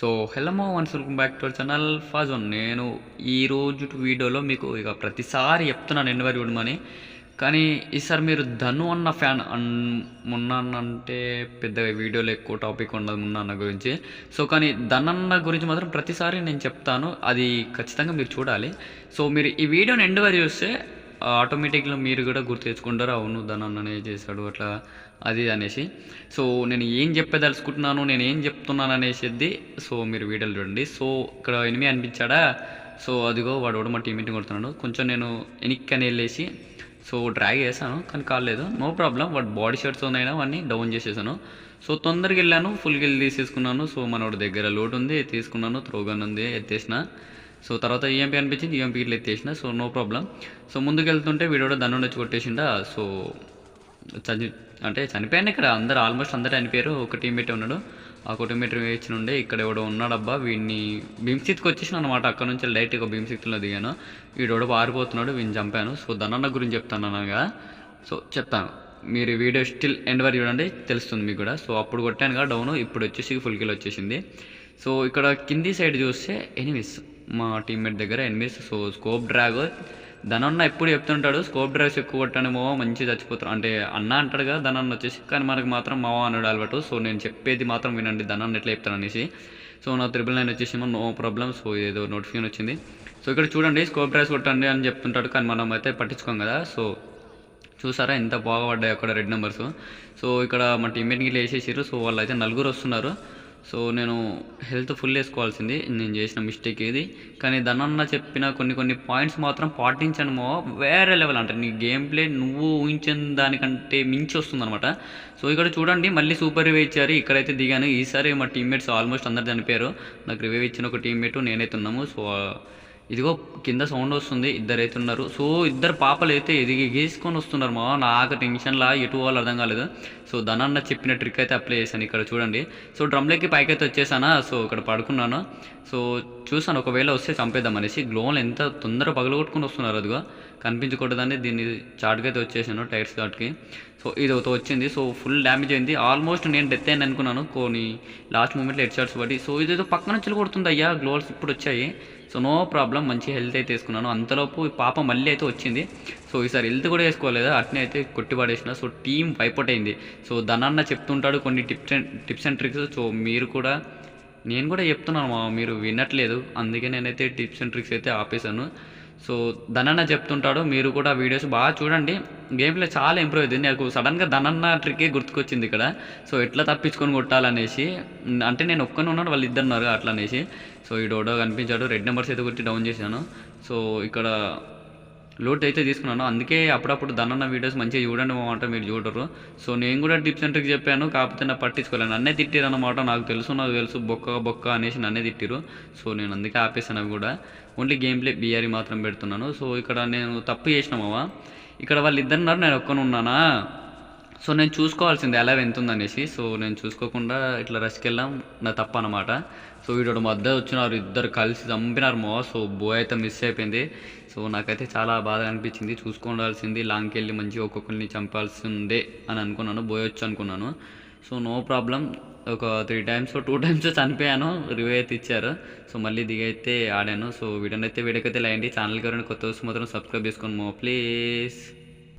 So hello once welcome back to our channel ఫాజోన్ నేను ఈ రోజు వీడియోలో మీకు ఇక ప్రతిసారి చెప్తున్నాను ఎన్నివరి విడమని కానీ ఈసారి మీరు ధను అన్న ఫ్యాన్ అన్ అంటే పెద్దగా వీడియోలో ఎక్కువ టాపిక్ ఉండదు మొన్న అన్న గురించి. సో కానీ ధనన్న గురించి మాత్రం ప్రతిసారి నేను చెప్తాను. అది ఖచ్చితంగా మీరు చూడాలి. సో మీరు ఈ వీడియోని ఎండ్ వరకు చూస్తే ఆటోమేటిక్గా మీరు కూడా గుర్తు తెచ్చుకుంటారు అవును ధనన్ననే చేశాడు అట్లా అది అనేసి. సో నేను ఏం చెప్పదలుచుకుంటున్నాను నేను ఏం చెప్తున్నాను అనేసిద్ది. సో మీరు వీడియోలు చూడండి. సో ఇక్కడ ఎనిమి అనిపించాడా? సో అదిగో వాడు కూడా మా టీమేట్ని కొడుతున్నాడు. కొంచెం నేను వెనక్కి వెళ్ళేసి సో డ్రాగ్ చేశాను కానీ కాలేదు నో ప్రాబ్లం వాడు బాడీ షర్ట్స్ ఉన్నాయినా వాడిని డౌన్ చేసేసాను. సో తొందరగా వెళ్ళాను ఫుల్ గిల్ తీసేసుకున్నాను. సో మనోడి దగ్గర లోటు ఉంది తీసుకున్నాను త్రోగన్ ఉంది ఎత్తేసిన. సో తర్వాత ఈఎంపీ అనిపించింది ఈఎంపీ ఇట్లా ఎత్తేసిన సో నో ప్రాబ్లం. సో ముందుకు వెళ్తుంటే వీడు కూడా దండం వచ్చి కొట్టేసిండా సో చని అంటే చనిపోయాను ఇక్కడ. అందరు ఆల్మోస్ట్ అందరు చనిపోయారు. ఒక టీమేట్ ఉన్నాడు. ఆ ఒక టీమేట్ వేచిన ఉండే ఇక్కడ ఎవడో ఉన్నాడబ్బా వీడిని భీమ్సిత్కి వచ్చేసిన అనమాట అక్కడ నుంచి డైరెక్ట్గా భీమ్సిత్లో దిగాను. వీడోడు పారిపోతున్నాడు వీడిని చంపాను. సో ధనన్న గురించి చెప్తాను అనగా సో చెప్తాను. మీరు వీడియో స్టిల్ ఎండ్ వరకు చూడండి తెలుస్తుంది మీకు కూడా. సో అప్పుడు కొట్టాను కదా డౌన్ ఇప్పుడు వచ్చేసి ఫుల్ కిల్ వచ్చేసింది. సో ఇక్కడ కింది సైడ్ చూస్తే ఎనిమిస్. మా టీమ్మేట్ దగ్గర ఎనిమిస్ సో స్కోప్ డ్రాగ్ ధనన్న ఎప్పుడు చెప్తుంటాడు స్కోప్ డ్రైవ్స్ ఎక్కువ కొట్టాను మావ మంచి చచ్చిపోతారు అంటే అన్న అంటాడు కదా ధనన్న వచ్చేసి కానీ మనకు మాత్రం మావా అన్నాడు అలవాటు. సో నేను చెప్పేది మాత్రం వినండి ధనన్న ఎట్లా చెప్తాను అనేసి. సో నా త్రిబుల్ నైన్ వచ్చేసి నో ప్రాబ్లమ్ సో ఏదో నోటిఫికేషన్ వచ్చింది. సో ఇక్కడ చూడండి స్కోప్ డ్రైవ్స్ కొట్టండి అని చెప్తుంటాడు కానీ మనం అయితే పట్టించుకోం కదా. సో చూసారా ఎంత బాగా పడ్డాయి అక్కడ రెడ్ నెంబర్స్ సో ఇక్కడ మా టీమ్మేట్కి వేసేసారు సో వాళ్ళు అయితే నలుగురు వస్తున్నారు. సో నేను హెల్త్ ఫుల్ వేసుకోవాల్సింది. నేను చేసిన మిస్టేక్ ఇది కానీ ధనన్న చెప్పిన కొన్ని కొన్ని పాయింట్స్ మాత్రం పాటించను వేరే లెవెల్ అంటే నీ గేమ్ ప్లే నువ్వు ఊహించిన దానికంటే మించి వస్తుందన్నమాట. సో ఇక్కడ చూడండి మళ్ళీ సూపర్ రివ్యూ ఇచ్చారు. ఇక్కడైతే దిగాను. ఈసారి మా టీమ్మేట్స్ ఆల్మోస్ట్ అందరు చనిపోయారు. నాకు రివ్యూ ఇచ్చిన ఒక టీమ్మేట్ నేనైతే ఉన్నాము. సో ఇదిగో కింద సౌండ్ వస్తుంది ఇద్దరు అయితే ఉన్నారు. సో ఇద్దరు పాపలు అయితే ఎదిగి గీసుకొని వస్తున్నారు మా నాకు టెన్షన్లా ఎటు వాళ్ళు అర్థం కాలేదు. సో ధనన్న చెప్పిన ట్రిక్ అయితే అప్లై చేశాను ఇక్కడ చూడండి. సో డ్రమ్లెక్కి పైకి అయితే వచ్చేసానా? సో ఇక్కడ పడుకున్నాను. సో చూసాను ఒకవేళ వస్తే చంపేద్దాం అనేసి. గ్లోన్ ఎంత తొందర పగలగొట్టుకుని వస్తున్నారు అదిగో. కనిపించకూడదని దీన్ని చాటుకి అయితే వచ్చేసాను టైర్స్ చాటుకి సో ఇది ఒకటి వచ్చింది. సో ఫుల్ డ్యామేజ్ అయింది. ఆల్మోస్ట్ నేను డెత్ అయింది అనుకున్నాను. కొన్ని లాస్ట్ మూమెంట్లో హెడ్ షాట్స్ పడి. సో ఇదేదో పక్కన నుంచి కొడుతుంది అయ్యా. గ్లోవ్స్ ఇప్పుడు వచ్చాయి. So no problem. మంచి హెల్త్ అయితే వేసుకున్నాను అంతలోపు పాప మళ్ళీ అయితే వచ్చింది. సో ఈసారి హెల్త్ కూడా వేసుకోలేదు? అట్నే అయితే కొట్టిపడేసిన. సో టీం వైపౌట్ అయింది. సో ధనన్న చెప్తుంటాడు కొన్ని tips and tips and tricks. So మీరు కూడా నేను కూడా చెప్తున్నాను మీరు వినట్లేదు. అందుకే నేనైతే టిప్స్ అండ్ ట్రిక్స్ అయితే ఆపేశాను. సో ధనన్న చెప్తుంటాడు మీరు కూడా వీడియోస్ బాగా చూడండి. గేమ్ ప్లే చాలా ఇంప్రూవ్ అయింది నాకు సడన్గా ధనన్న ట్రిక్కే గుర్తుకొచ్చింది ఇక్కడ. సో ఎట్లా తప్పించుకొని కొట్టాలనేసి అంటే నేను ఒక్కనే ఉన్నాడు వాళ్ళు ఇద్దరు ఉన్నారు అట్లా అనేసి సో ఈ డోడో కనిపించాడు రెడ్ నెంబర్స్ అయితే కొట్టి డౌన్ చేశాను. సో ఇక్కడ లోడ్ అయితే తీసుకున్నాను. అందుకే అప్పుడప్పుడు దన్న వీడియోస్ మంచిగా చూడండి అనమాట మీరు చూడరు. సో నేను కూడా టిప్స్ అండ్ ట్రిక్స్ చెప్పాను. కాకపోతే నా పట్టించుకోలేను నన్నే తిట్టిరు అన్నమాట నాకు తెలుసు నాకు తెలుసు. బొక్క బొక్క అనేసి నన్నే తిట్టిరు. సో నేను అందుకే ఆపేసాను అవి కూడా. ఓన్లీ గేమ్ ప్లే బీఆర్ఈ మాత్రం పెడుతున్నాను. సో ఇక్కడ నేను తప్పు చేసినామవా ఇక్కడ వాళ్ళు ఇద్దరు ఉన్నారు నేను ఒక్కనున్నానా? సో నేను చూసుకోవాల్సింది ఎలా వెళ్తుందనేసి సో నేను చూసుకోకుండా ఇట్లా రష్కి వెళ్ళాం నా తప్ప అనమాట సో వీడు మధ్య వచ్చినారు ఇద్దరు కలిసి చంపినారు మో సో బో అయితే మిస్ అయిపోయింది. సో నాకైతే చాలా బాధ అనిపించింది. చూసుకోవాల్సింది లాంగ్కి వెళ్ళి మంచిగా ఒక్కొక్కరిని చంపాల్సిందే అని అనుకున్నాను. బోయొచ్చు అనుకున్నాను. So no problem. ఒక త్రీ టైమ్స్ టూ టైమ్స్ చనిపోయాను. రివ్యూ అయితే ఇచ్చారు. సో మళ్ళీ దిగైతే ఆడాను. సో వీడియోనైతే అయితే లేండి లైండి ఛానల్కి ఎవరైనా కొత్త వస్తే మాత్రం సబ్స్క్రైబ్ చేసుకోండి మో ప్లీజ్